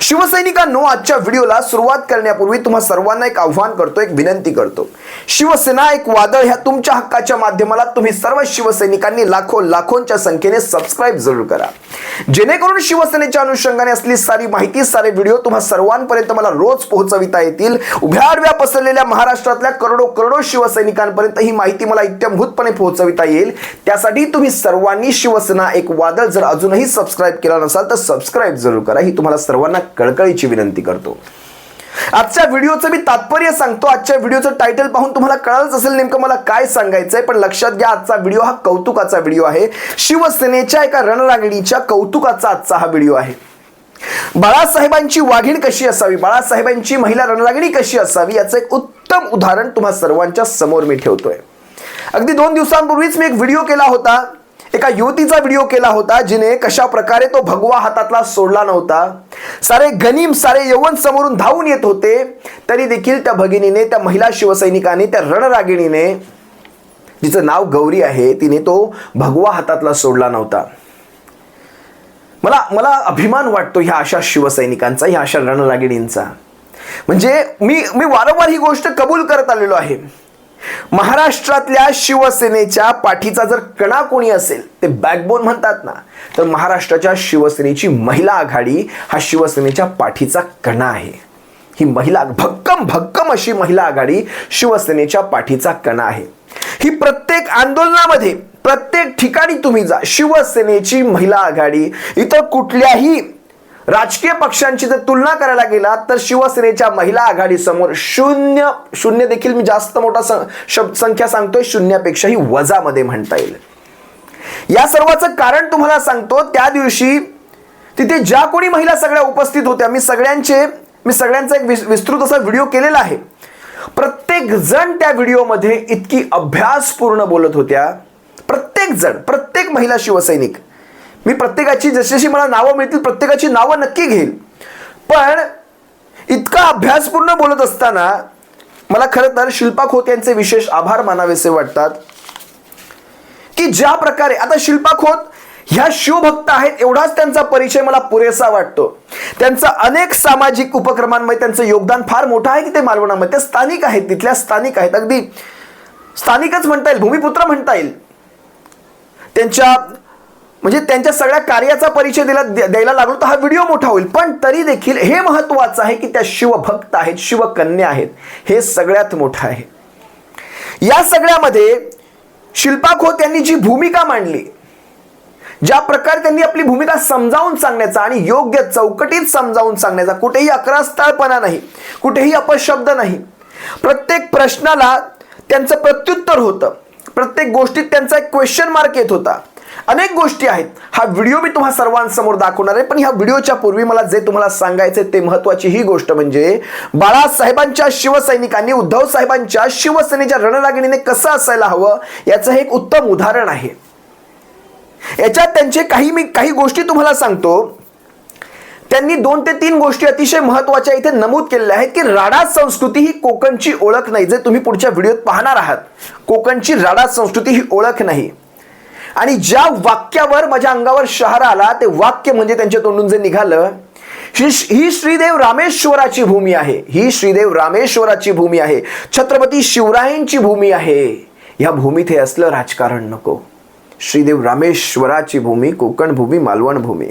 शिवसैनिकांनो आजच्या व्हिडिओला सुरुवात करण्यापूर्वी तुम्हा सर्वांना एक आव्हान करतो एक विनंती करतो. शिवसेना एक वादळ ह्या तुमच्या हक्काच्या माध्यमाला तुम्ही सर्व शिवसैनिकांनी लाखो लाखोंच्या संख्येने सबस्क्राईब जरूर करा. जेणेकरून शिवसेनेच्या अनुषंगाने असली सारी माहिती सारे व्हिडिओ तुम्हा सर्वांपर्यंत मला रोज पोहोचविता येतील. उभ्या आडव्या पसरलेल्या महाराष्ट्रातल्या करोडो करोडो शिवसैनिकांपर्यंत ही माहिती मला इत्यंभूतपणे पोहोचविता येईल. त्यासाठी तुम्ही सर्वांनी शिवसेना एक वादळ जर अजूनही सबस्क्राईब केला नसाल तर सबस्क्राईब जरूर करा. ही तुम्हाला सर्वांना कळकळीची विनंती करतो. आजच्या व्हिडिओचं मी तात्पर्य सांगतो. आजच्या व्हिडिओचं टायटल पाहून तुम्हाला कळलंच असेल नेमकं मला काय सांगायचंय पण लक्षात घ्या आजचा व्हिडिओ हा कौतुकाचा व्हिडिओ आहे. शिवसेनेच्या एका रणरागिणीच्या कौतुकाचा आजचा हा व्हिडिओ आहे. बाळासाहेबांची वाघीण कशी असावी? बाळासाहेबांची महिला रणरागिणी कशी असावी? याचं एक उत्तम उदाहरण तुम्हा सर्वांच्या समोर मी ठेवतोय. अगदी दोन दिवसांपूर्वीच मी एक व्हिडिओ केला होता. एका युवतीचा व्हिडिओ केला होता जिने कशा प्रकारे तो भगवा हातातला सोडला नव्हता. सारे गनीम सारे यवन समोरून धावून येत होते. तरी देखील त्या भगिनीने त्या महिला शिवसैनिकाने त्या रणरागिणीने जिचं नाव गौरी आहे तिने तो भगवा हातातला सोडला नव्हता. मला मला अभिमान वाटतो ह्या अशा शिवसैनिकांचा ह्या अशा रणरागिणींचा. म्हणजे मी मी वारंवार ही गोष्ट कबूल करत आलेलो आहे. महाराष्ट्रातल्या शिवसेनेच्या पाठीचा जर कणा कोणी असेल ते बॅकबोन म्हणतात ना तर महाराष्ट्राच्या शिवसेनेची महिला आघाडी हा शिवसेनेच्या पाठीचा कणा आहे. ही महिला भक्कम भक्कम अशी महिला आघाडी शिवसेनेच्या पाठीचा कणा आहे. ही प्रत्येक आंदोलनामध्ये प्रत्येक ठिकाणी तुम्ही जा शिवसेनेची महिला आघाडी इतर कुठल्याही राजकीय पक्षांची जर तुलना करायला गेला तर शिवसेनेच्या महिला आघाडी समोर शून्य शून्य देखील मी जास्त मोठा शब्द संख्या सांगतोय शून्यापेक्षाही वजामध्ये म्हणता येईल. या सर्वाचं कारण तुम्हाला सांगतो त्या दिवशी तिथे ज्या कोणी महिला सगळ्या उपस्थित होत्या मी सगळ्यांचे मी सगळ्यांचा एक विस्तृत असा व्हिडिओ केलेला आहे. प्रत्येक जण त्या व्हिडिओमध्ये इतकी अभ्यासपूर्ण बोलत होत्या. प्रत्येक जण प्रत्येक महिला शिवसैनिक. मी प्रत्येकाची जशी जशी मला नावं मिळतील प्रत्येकाची नावं नक्की घेईल. पण इतका अभ्यासपूर्ण बोलत असताना मला खरं तर शिल्पा खोत यांचे विशेष आभार मानावेसे वाटतात. की ज्या प्रकारे आता शिल्पा खोत ह्या शिवभक्त आहेत एवढाच त्यांचा परिचय मला पुरेसा वाटतो. त्यांचा अनेक सामाजिक उपक्रमांमध्ये त्यांचं योगदान फार मोठं आहे की ते मालवणामध्ये. ते स्थानिक आहेत तिथल्या स्थानिक आहेत. अगदी स्थानिकच म्हणता येईल भूमिपुत्र म्हणता येईल. त्यांच्या म्हणजे त्यांच्या सगळ्या कार्याचा परिचय दिला द्या- द्यायला लागलो तर हा व्हिडिओ मोठा होईल. पण तरी देखील हे महत्वाचं आहे की त्या शिवभक्त आहेत शिवकन्या आहेत. हे सगळ्यात मोठं आहे. या सगळ्यामध्ये शिल्पा खोत यांनी जी भूमिका मांडली ज्या प्रकारे त्यांनी आपली भूमिका समजावून सांगण्याचा आणि योग्य चौकटीत समजावून सांगण्याचा कुठेही अकरास्थळपणा नाही कुठेही अपशब्द नाही. प्रत्येक प्रश्नाला त्यांचं प्रत्युत्तर होतं. प्रत्येक गोष्टीत त्यांचा एक क्वेश्चन मार्क येत होता. अनेक गोष्टी आहेत. हा व्हिडिओ मी तुम्हा सर्वांसमोर दाखवणार आहे पण ह्या व्हिडिओच्या पूर्वी मला जे तुम्हाला सांगायचे ते महत्वाची ही गोष्ट म्हणजे बाळासाहेबांच्या शिवसैनिकांनी उद्धव साहेबांच्या शिवसेनेच्या रणरागिणीने कसं असायला हवं याचं हे एक उत्तम उदाहरण आहे. याच्यात त्यांचे काही मी काही गोष्टी तुम्हाला सांगतो. त्यांनी दोन ते तीन गोष्टी अतिशय महत्त्वाच्या इथे नमूद केलेल्या आहेत की राडा संस्कृती ही कोकणची ओळख नाही जे तुम्ही पुढच्या व्हिडिओत पाहणार आहात. कोकणची राडा संस्कृती ही ओळख नाही. आणि ज्या वाक्यावर माझ्या अंगावर शहर आला ते वाक्य म्हणजे त्यांच्या तोंडून जे निघालं ही ही श्रीदेव रामेश्वराची भूमी आहे. ही श्रीदेव रामेश्वराची भूमी आहे. छत्रपती शिवरायांची भूमी आहे. या भूमीत हे असलं राजकारण नको. श्रीदेव रामेश्वराची भूमी कोकण भूमी मालवण भूमी.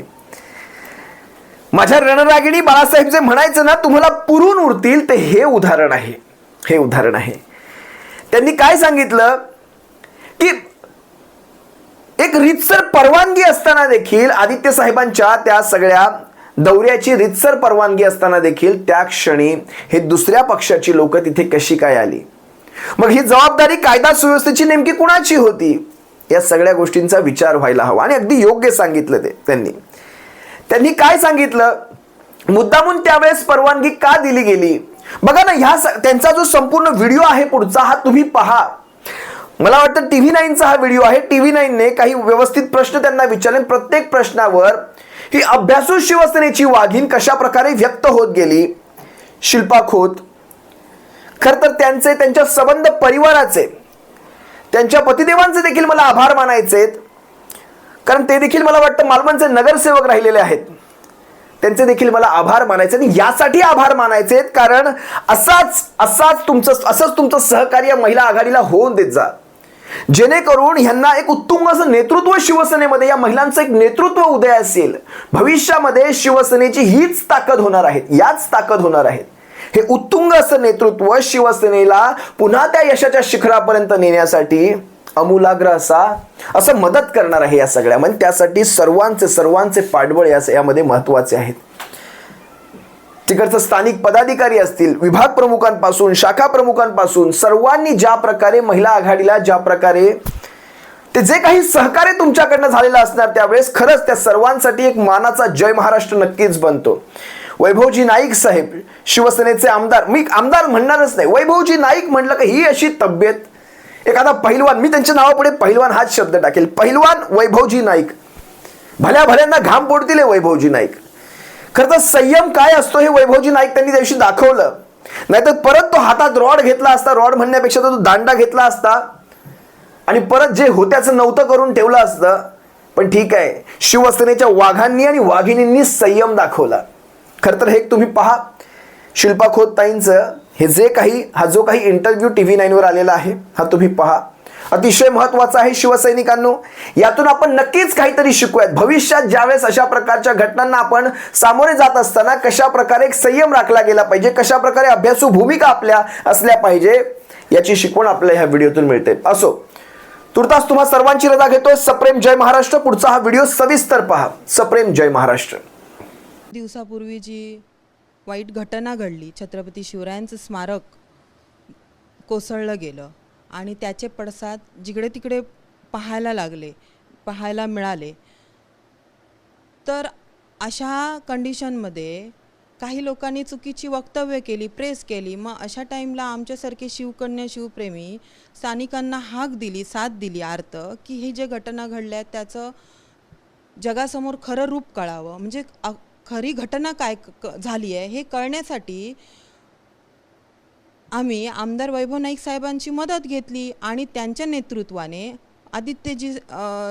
माझ्या रणरागिणी बाळासाहेब जे म्हणायचं ना तुम्हाला पुरून उरतील ते हे उदाहरण आहे. हे उदाहरण आहे. त्यांनी काय सांगितलं? एक रितसर परवानगी असताना देखील आदित्य साहेबांच्या त्या सगळ्या दौऱ्याची रितसर परवानगी असताना देखील त्या क्षणी हे दुसऱ्या पक्षाची लोक तिथे कशी काय आली? मग ही जबाबदारी कायदा सुव्यवस्थेची नेमकी कुणाची होती? या सगळ्या गोष्टींचा विचार व्हायला हवा आणि अगदी योग्य सांगितलं ते त्यांनी. त्यांनी काय सांगितलं? मुद्दामून त्यावेळेस परवानगी का दिली गेली? बघा ना ह्या स- त्यांचा जो संपूर्ण व्हिडिओ आहे पुढचा हा तुम्ही पहा. मला वाटतं टीव्ही नाईनचा हा व्हिडिओ आहे. टीव्ही नाईनने काही व्यवस्थित प्रश्न त्यांना विचारले प्रत्येक प्रश्नावर ही अभ्यासू शिवसेनेची वाघीण कशा प्रकारे व्यक्त होत गेली? शिल्पा खोत. खर तर त्यांचे त्यांच्या संबंध परिवाराचे त्यांच्या पतिदेवांचे देखील मला आभार मानायचे आहेत. कारण ते देखील मला वाटतं मालवणचे नगरसेवक राहिलेले आहेत. त्यांचे देखील मला आभार मानायचे आणि यासाठी आभार मानायचे आहेत. कारण असाच असाच तुमचं असंच तुमचं सहकार्य महिला आघाडीला होऊन देत जा. जेणेकरून ह्यांना एक उत्तुंग असं नेतृत्व शिवसेनेमध्ये या महिलांचं एक नेतृत्व उदय असेल. भविष्यामध्ये शिवसेनेची हीच ताकद होणार आहे याच ताकद होणार आहेत हे उत्तुंग असं नेतृत्व शिवसेनेला पुन्हा त्या यशाच्या शिखरापर्यंत नेण्यासाठी अमूलाग्र असा असं मदत करणार आहे या सगळ्या म्हणजे त्यासाठी सर्वांचे सर्वांचे पाठबळ यामध्ये महत्त्वाचे आहेत. तिकडचं स्थानिक पदाधिकारी असतील विभाग प्रमुखांपासून शाखा प्रमुखांपासून सर्वांनी ज्या प्रकारे महिला आघाडीला ज्या प्रकारे ते जे काही सहकार्य तुमच्याकडनं झालेलं असणार त्यावेळेस खरंच त्या सर्वांसाठी एक मानाचा जय महाराष्ट्र नक्कीच बनतो. वैभवजी नाईक साहेब शिवसेनेचे आमदार मी आमदार म्हणणारच नाही वैभवजी नाईक म्हणलं का ही अशी तब्येत. एखादा पहिलवान मी त्यांच्या नावापुढे पहिलवान हाच शब्द टाकेल पहिलवान वैभवजी नाईक. भल्या भल्यांना घाम पोडतील वैभवजी नाईक. खरं तर संयम काय असतो हे वैभवजी नाईक त्यांनी त्या दिवशी दाखवलं. नाहीतर परत तो हातात रॉड घेतला असता रॉड म्हणण्यापेक्षा तो दांडा घेतला असता आणि परत जे होत्याचं नव्हतं करून ठेवलं असतं पण ठीक आहे शिवसेनेच्या वाघांनी आणि वाघिणींनी संयम दाखवला. खरं तर हे तुम्ही पहा शिल्पा खोत ताईंचं हे जे काही हा जो काही इंटरव्ह्यू टी व्ही नाईनवर आलेला आहे हा तुम्ही पहा. अतिशय महत्वाचं आहे शिवसैनिकांनो. यातून आपण नक्कीच काहीतरी शिकूयात. भविष्यात ज्यावेळेस अशा प्रकारच्या घटनांना आपण सामोरे जात असताना कशा प्रकारे एक संयम राखला गेला पाहिजे कशा प्रकारे अभ्यासू भूमिका आपल्या असल्या पाहिजे याची शिकवण आपल्या ह्या व्हिडिओतून मिळते. असो तुर्तास तुम्हा सर्वांची रजा घेतो. सप्रेम जय महाराष्ट्र. पुढचा हा व्हिडिओ सविस्तर पहा. सप्रेम जय महाराष्ट्र. दिवसापूर्वी जी वाईट घटना घडली छत्रपती शिवरायांचं स्मारक कोसळलं गेलं आणि त्याचे पडसाद जिकडे तिकडे पाहायला लागले पाहायला मिळाले. तर अशा कंडिशनमध्ये काही लोकांनी चुकीची वक्तव्य केली प्रेस केली. मग अशा टाईमला आमच्यासारखे शिवकन्या शिवप्रेमी स्थानिकांना हाक दिली साथ दिली अर्थ की ही जे घटना घडल्या त्याचं जगासमोर खरं रूप कळावं. म्हणजे खरी घटना काय क- झाली आहे हे कळण्यासाठी आम्ही आमदार वैभव नाईक साहेबांची मदत घेतली आणि त्यांच्या नेतृत्वाने आदित्यजी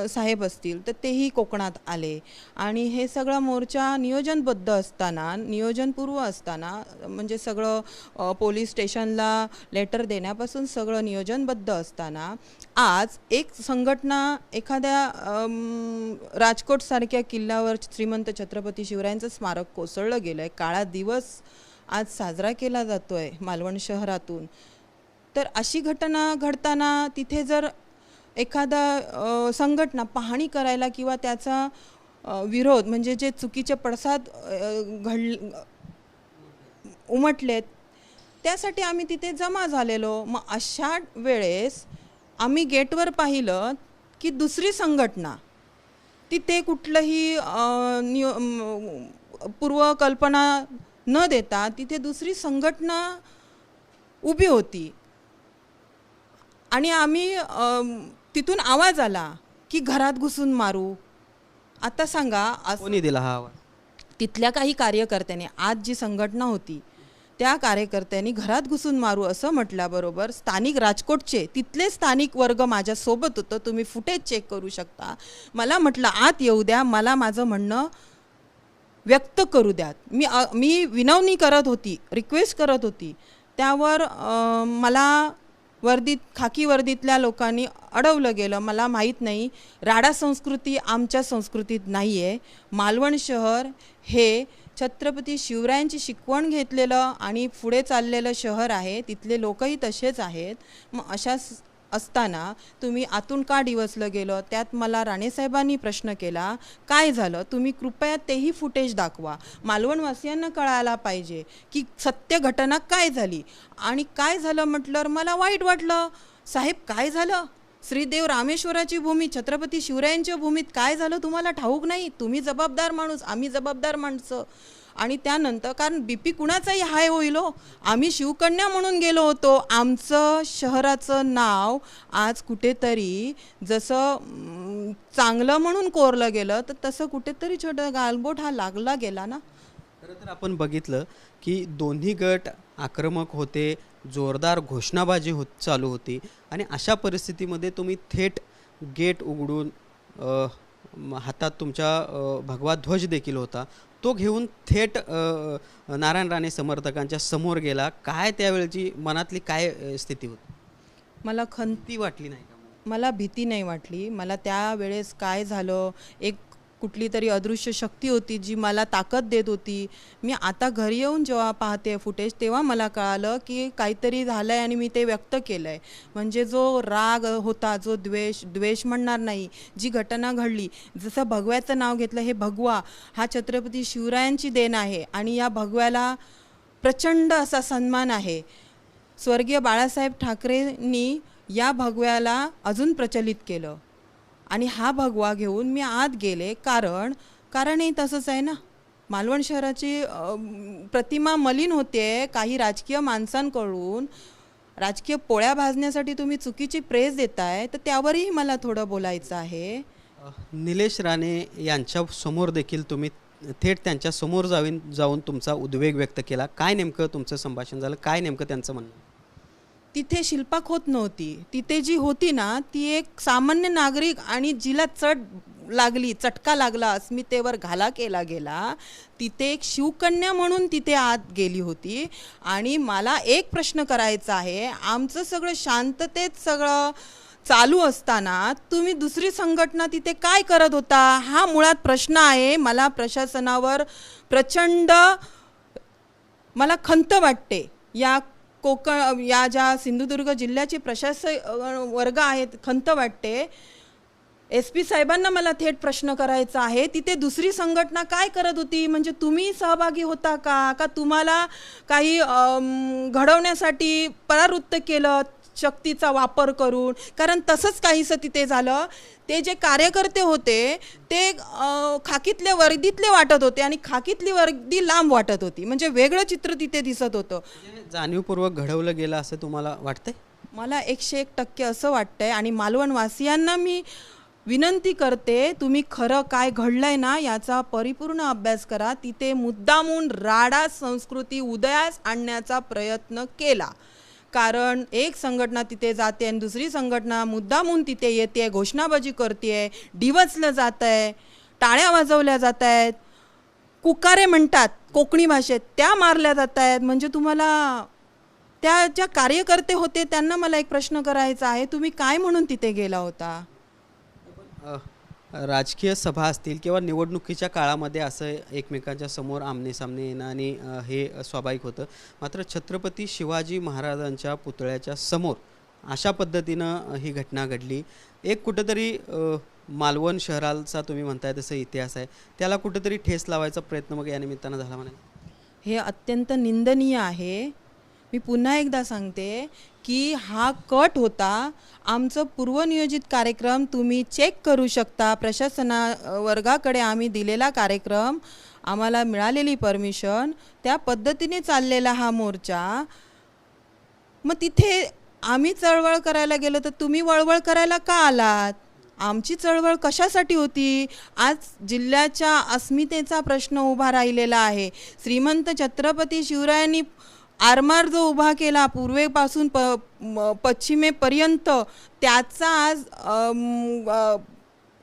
साहेब असतील तर तेही कोकणात आले. आणि हे सगळं मोर्चा नियोजनबद्ध असताना नियोजनपूर्व असताना म्हणजे सगळं पोलीस स्टेशनला लेटर देण्यापासून सगळं नियोजनबद्ध असताना आज एक संघटना एखाद्या राजकोटसारख्या किल्ल्यावर श्रीमंत छत्रपती शिवरायांचं स्मारक कोसळलं गेलं आहे काळा दिवस आज साजरा केला जातो आहे मालवण शहरातून. तर अशी घटना घडताना तिथे जर एखादा संघटना पाहणी करायला किंवा त्याचा विरोध म्हणजे जे चुकीचे पडसाद घड उमटलेत त्यासाठी आम्ही तिथे जमा झालेलो. मग अशा वेळेस आम्ही गेटवर पाहिलं की दुसरी संघटना तिथे कुठलंही निय नियो पूर्वकल्पना न देता तिथे दुसरी संघटना उभी होती. आणि आम्ही तिथून आवाज आला की घरात घुसून मारू. आता सांगा कोणी दिला हा आवाज? तिथल्या काही कार्यकर्त्यांनी आज जी संघटना होती त्या कार्यकर्त्यांनी घरात घुसून मारू असं म्हटल्याबरोबर स्थानिक राजकोटचे तिथले स्थानिक वर्ग माझ्यासोबत होतं तुम्ही फुटेज चेक करू शकता. मला म्हटलं आत येऊ द्या मला माझं म्हणणं व्यक्त करू द्यात. मी मी विनवणी करत होती रिक्वेस्ट करत होती. त्यावर मला वर्दीत खाकी वर्दीतल्या लोकांनी अडवलं गेलं. मला माहीत नाही राडा संस्कृती आमच्या संस्कृतीत नाही आहे मालवण शहर हे छत्रपती शिवरायांची शिकवण घेतलेलं आणि पुढे चाललेलं शहर आहे. तिथले लोकही तसेच आहेत. मग अशा असताना तुम्ही आतून का डिवसलं गेलं? त्यात मला राणेसाहेबांनी प्रश्न केला काय झालं? तुम्ही कृपया तेही फुटेज दाखवा. मालवणवासियांना कळायला पाहिजे की सत्य घटना काय झाली आणि काय झालं म्हटलं मला वाईट वाटलं. साहेब काय झालं? श्रीदेव रामेश्वराची भूमी छत्रपती शिवरायांच्या भूमीत काय झालं तुम्हाला ठाऊक नाही? तुम्ही जबाबदार माणूस आम्ही जबाबदार माणसं. आणि त्यानंतर कारण बी पी कुणाचाही हाय होईल हो. आम्ही शिवकन्या म्हणून गेलो होतो. आमचं शहराचं नाव आज कुठेतरी जसं चांगलं म्हणून कोरलं गेलं तर तसं कुठेतरी छोटं गालबोट हा लागला गेला ना. खरं तर आपण बघितलं की दोन्ही गट आक्रमक होते जोरदार घोषणाबाजी होत चालू होती आणि अशा परिस्थितीमध्ये तुम्ही थेट गेट उघडून हातात तुमच्या भगवा ध्वज देखील होता. तो घेऊन थेट नारायण राणे समर्थकांच्या समोर गेला. काय त्यावेळची मनातली काय स्थिती होती? मला खंत वाटली नाही का? मला भीती नाही वाटली. मला त्यावेळेस काय झालं? एक कुठली तरी अदृश्य शक्ती होती जी मला ताकद देत होती. मी आता घरी येऊन जेव्हा पाहते फुटेज तेव्हा मला कळालं की काहीतरी झालं आहे आणि मी ते व्यक्त केलं आहे म्हणजे जो राग होता जो द्वेष द्वेष म्हणणार नाही जी घटना घडली जसं भगव्याचं नाव घेतलं हे भगवा हा छत्रपती शिवरायांची देण आहे आणि या भगव्याला प्रचंड असा सन्मान आहे. स्वर्गीय बाळासाहेब ठाकरेंनी या भगव्याला अजून प्रचलित केलं. आणि हा भगवा घेऊन मी आत गेले. कारण कारणही तसंच आहे ना. मालवण शहराची प्रतिमा मलिन होते काही राजकीय माणसांकडून. राजकीय पोळ्या भाजण्यासाठी तुम्ही चुकीची प्रेस देताय तर त्यावरही मला थोडं बोलायचं आहे. निलेश राणे यांच्या समोर देखील तुम्ही थेट त्यांच्यासमोर जाऊन जाऊन तुमचा उद्वेग व्यक्त केला. काय नेमकं तुमचं संभाषण झालं? काय नेमकं त्यांचं म्हणणं? तिथे शिल्पा होत नव्हती. तिथे जी होती ना ती एक सामान्य नागरिक आणि जिला चट लागली चटका लागला अस्मितेवर घाला केला गेला तिथे एक शिवकन्या म्हणून तिथे आत गेली होती. आणि मला एक प्रश्न करायचा आहे आमचं सगळं शांततेत सगळं चालू असताना तुम्ही दुसरी संघटना तिथे काय करत होता? हा मुळात प्रश्न आहे. मला प्रशासनावर प्रचंड मला खंत वाटते. या कोकण या ज्या सिंधुदुर्ग जिल्ह्याचे प्रशासक वर्ग आहेत खंत वाटते. एस पी साहेबांना मला थेट प्रश्न करायचा आहे तिथे दुसरी संघटना काय करत होती? म्हणजे तुम्ही सहभागी होता का? का तुम्हाला काही घडवण्यासाठी परावृत्त केलं? शक्तीचा वापर करून कारण तसंच काहीसं तिथे झालं. ते जे कार्यकर्ते होते ते अ, खाकीतल्या वर्दीतले वाटत होते आणि खाकीतली वर्दी लांब वाटत होती. म्हणजे वेगळं चित्र तिथे दिसत होतं. म्हणजे जाणीवपूर्वक घडवलं गेलं असं तुम्हाला वाटतंय? मला एकशे एक टक्के असं वाटतंय आणि मालवणवासियांना मी विनंती करते तुम्ही खरं काय घडलंय ना याचा परिपूर्ण अभ्यास करा. तिथे मुद्दामून राडा संस्कृती उदयास आणण्याचा प्रयत्न केला. कारण एक संघटना तिथे जाते आणि दुसरी संघटना मुद्दामून तिथे येते घोषणाबाजी करते डिवचलं जात आहे टाळ्या वाजवल्या जात आहेत कुकारे म्हणतात कोकणी भाषेत त्या मारल्या जात आहेत म्हणजे तुम्हाला त्या ज्या कार्यकर्ते होते त्यांना मला एक प्रश्न करायचा आहे तुम्ही काय म्हणून तिथे गेला होता? राजकीय सभा असतील किंवा निवडणुकीच्या काळामध्ये असं एकमेकांच्या समोर आमनेसामने येणं आणि हे स्वाभाविक होतं. मात्र छत्रपती शिवाजी महाराजांच्या पुतळ्याच्या समोर अशा पद्धतीनं ही घटना घडली. एक कुठंतरी मालवण शहराचा तुम्ही म्हणताय तसं इतिहास आहे. त्याला कुठंतरी ठेस लावायचा प्रयत्न मग या निमित्तानं झाला म्हणे हे अत्यंत निंदनीय आहे. मी पुन्हा एकदा सांगते की हा कट होता. आमचं पूर्वनियोजित कार्यक्रम तुम्ही चेक करू शकता. प्रशासना वर्गाकडे आम्ही दिलेला कार्यक्रम आम्हाला मिळालेली परमिशन त्या पद्धतीने चाललेला हा मोर्चा. मग तिथे आम्ही चळवळ करायला गेलो तर तुम्ही वळवळ करायला का आलात? आमची चळवळ कशासाठी होती? आज जिल्ह्याच्या अस्मितेचा प्रश्न उभा राहिलेला आहे. श्रीमंत छत्रपती शिवरायांनी आरमार जो उभा केला पूर्वेपासून प म- पश्चिमेपर्यंत त्याचा आज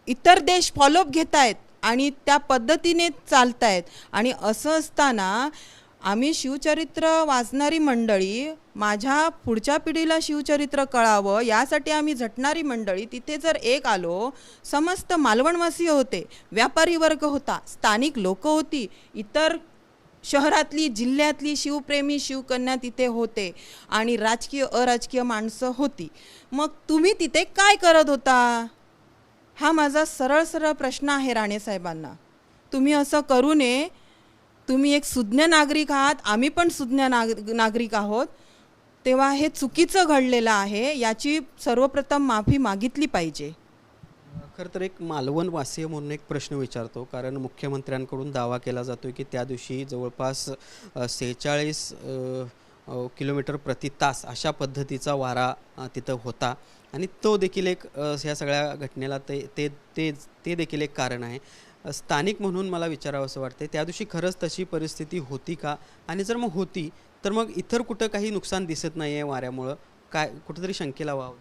इतर देश फॉलोअप घेत आहेत आणि त्या पद्धतीने चालत आहेत आणि असं असताना आम्ही शिवचरित्र वाचणारी मंडळी माझ्या पुढच्या पिढीला शिवचरित्र कळावं यासाठी आम्ही झटणारी मंडळी तिथे जर एक आलो समस्त मालवणवासी होते व्यापारी वर्ग होता स्थानिक लोक होती इतर शहरातली जिल्ह्यातली शिवप्रेमी शिवकन्या तिथे होते आणि राजकीय अराजकीय माणसं होती. मग तुम्ही तिथे काय करत होता? हा माझा सरळ सरळ प्रश्न आहे राणेसाहेबांना तुम्ही असं करू नये. तुम्ही एक सुज्ञ नागरिक आहात. आम्ही पण सुज्ञ नाग नागरिक आहोत. तेव्हा हे चुकीचं घडलेलं आहे याची सर्वप्रथम माफी मागितली पाहिजे. खरं तर एक मालवण वासीय म्हणून एक प्रश्न विचारतो. कारण मुख्यमंत्र्यांकडून दावा केला जातो की त्या दिवशी जवळपास सेहेचाळीस किलोमीटर प्रति तास अशा पद्धतीचा वारा तिथं होता. आणि तो देखील एक ह्या सगळ्या घटनेला ते ते ते ते देखील एक कारण आहे. स्थानिक म्हणून मला विचारावं असं वाटते त्या दिवशी खरंच तशी परिस्थिती होती का? आणि जर मग होती तर मग इतर कुठं काही नुकसान दिसत नाही आहे वाऱ्यामुळं? काय कुठंतरी शंकेला व्हावं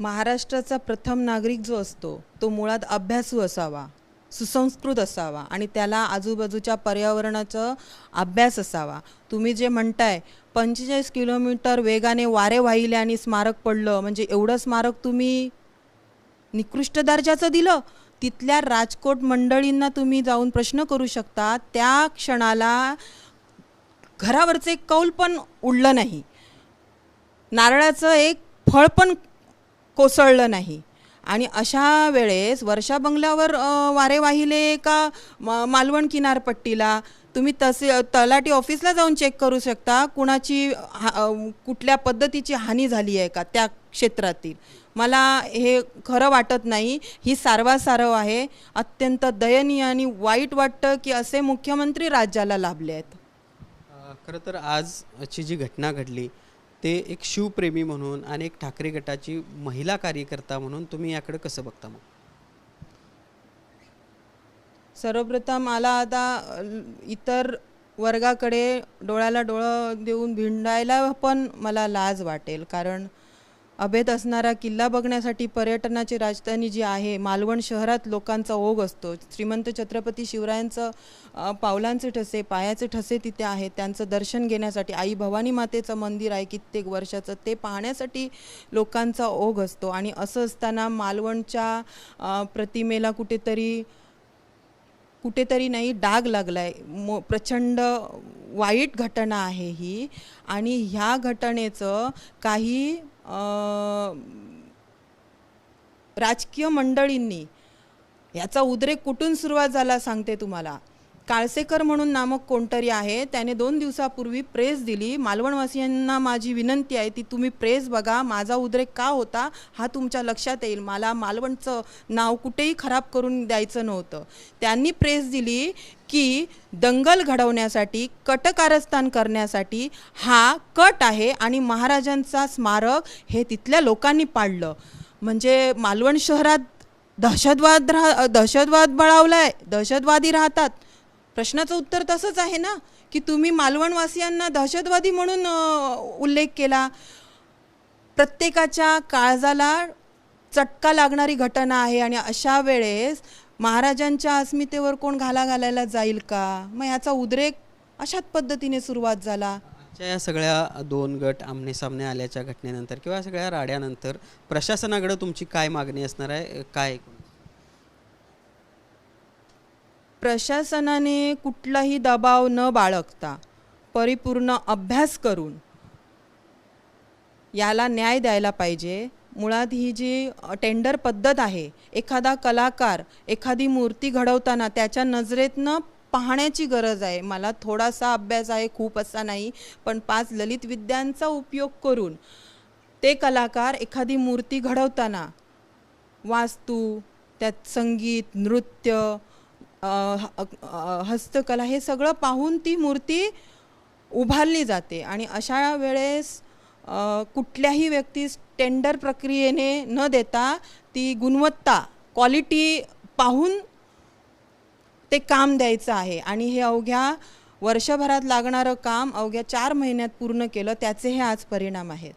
महाराष्ट्राचा प्रथम नागरिक जो असतो तो मुळात अभ्यासू असावा सुसंस्कृत असावा आणि त्याला आजूबाजूच्या पर्यावरणाचा अभ्यास असावा. तुम्ही जे म्हणताय पंचेचाळीस किलोमीटर वेगाने वारे वाहिले आणि स्मारक पडलं म्हणजे एवढं स्मारक तुम्ही निकृष्ट दर्जाचं दिलं. तिथल्या राजकोट मंडळींना तुम्ही जाऊन प्रश्न करू शकता त्या क्षणाला घरावरचे कौल पण उडलं नाही. नारळाचं एक फळ पण कोसळलं नाही. आणि अशा वेळेस वर्षा बंगल्यावर वारे वाहिले का म- मालवण किनारपट्टीला? तुम्ही तसे तलाठी ऑफिसला जाऊन चेक करू शकता कुणाची हा- कुठल्या पद्धतीची हानी झाली आहे का त्या क्षेत्रातील. मला हे खरं वाटत नाही. ही सारवासारव आहे. अत्यंत दयनीय आणि वाईट वाटतं की असे मुख्यमंत्री राज्याला लाभले आहेत. खरं तर आजची जी घटना घडली ते एक शिवप्रेमी म्हणून आणि एक ठाकरे गटाची महिला कार्यकर्ता म्हणून तुम्ही याकडे कसं बघता मग? सर्वप्रथम मला आता इतर वर्गाकडे डोळ्याला डोळं देऊन भिंडायला पण मला लाज वाटेल कारण अभेद असणारा किल्ला बघण्यासाठी पर्यटनाची राजधानी जी आहे मालवण शहरात लोकांचा ओघ असतो. श्रीमंत छत्रपती शिवरायांचं पावलांचे ठसे पायाचे ठसे तिथे आहेत. त्यांचं दर्शन घेण्यासाठी आई भवानी मातेचं मंदिर आहे कित्येक वर्षाचं. ते पाहण्यासाठी लोकांचा ओघ असतो. आणि असं असताना मालवणच्या प्रतिमेला कुठेतरी कुठेतरी नाही डाग लागलाय. मो प्रचंड वाईट घटना आहे ही. आणि ह्या घटनेचं काही राजकीय मंडळींनी याचा उद्रेक कुठून सुरुवात झाला सांगते तुम्हाला? काळसेकर म्हणून नामक कोणतरी आहे त्याने दोन दिवसापूर्वी प्रेस दिली. मालवणवासियांना माझी विनंती आहे ती तुम्ही प्रेस बघा माझा उद्रेक का होता हा तुमच्या लक्षात येईल. मला मालवणचं नाव कुठेही खराब करून द्यायचं नव्हतं. त्यांनी प्रेस दिली की दंगल घडवण्यासाठी कटकारस्थान करण्यासाठी हा कट आहे आणि महाराजांचा स्मारक हे तिथल्या लोकांनी पाडलं. म्हणजे मालवण शहरात दहशतवाद राह दहशतवाद बळावला आहे दहशतवादी राहतात. प्रश्नाचं उत्तर तसंच आहे ना की तुम्ही मालवणवासियांना दहशतवादी म्हणून उल्लेख केला. प्रत्येकाच्या काळजाला चटका लागणारी घटना आहे आणि अशा वेळेस महाराजांच्या अस्मितेवर कोण घाला घालायला जाईल का? मग ह्याचा उद्रेक अशाच पद्धतीने सुरुवात झाला. आजच्या या सगळ्या दोन गट आमने सामने आल्याच्या घटनेनंतर किंवा सगळ्या राड्यानंतर प्रशासनाकडे तुमची काय मागणी असणार आहे? काय प्रशासनाने कुठलाही दबाव न बाळगता परिपूर्ण अभ्यास करून याला न्याय द्यायला पाहिजे. मुळात ही जी टेंडर पद्धत आहे एखादा कलाकार एखादी मूर्ती घडवताना त्याच्या नजरेतनं पाहण्याची गरज आहे. मला थोडासा अभ्यास आहे खूप असा नाही पण पाच ललित विद्यांचा उपयोग करून ते कलाकार एखादी मूर्ती घडवताना वास्तू त्यात संगीत नृत्य हस्तकला हे सगळं पाहून ती मूर्ती उभारली जाते. आणि अशा वेळेस कुठल्याही व्यक्तीस टेंडर प्रक्रियेने न देता ती गुणवत्ता क्वालिटी पाहून ते काम द्यायचं आहे. आणि हे अवघ्या वर्षभरात लागणारं काम अवघ्या चार महिन्यात पूर्ण केलं त्याचे हे आज परिणाम आहेत.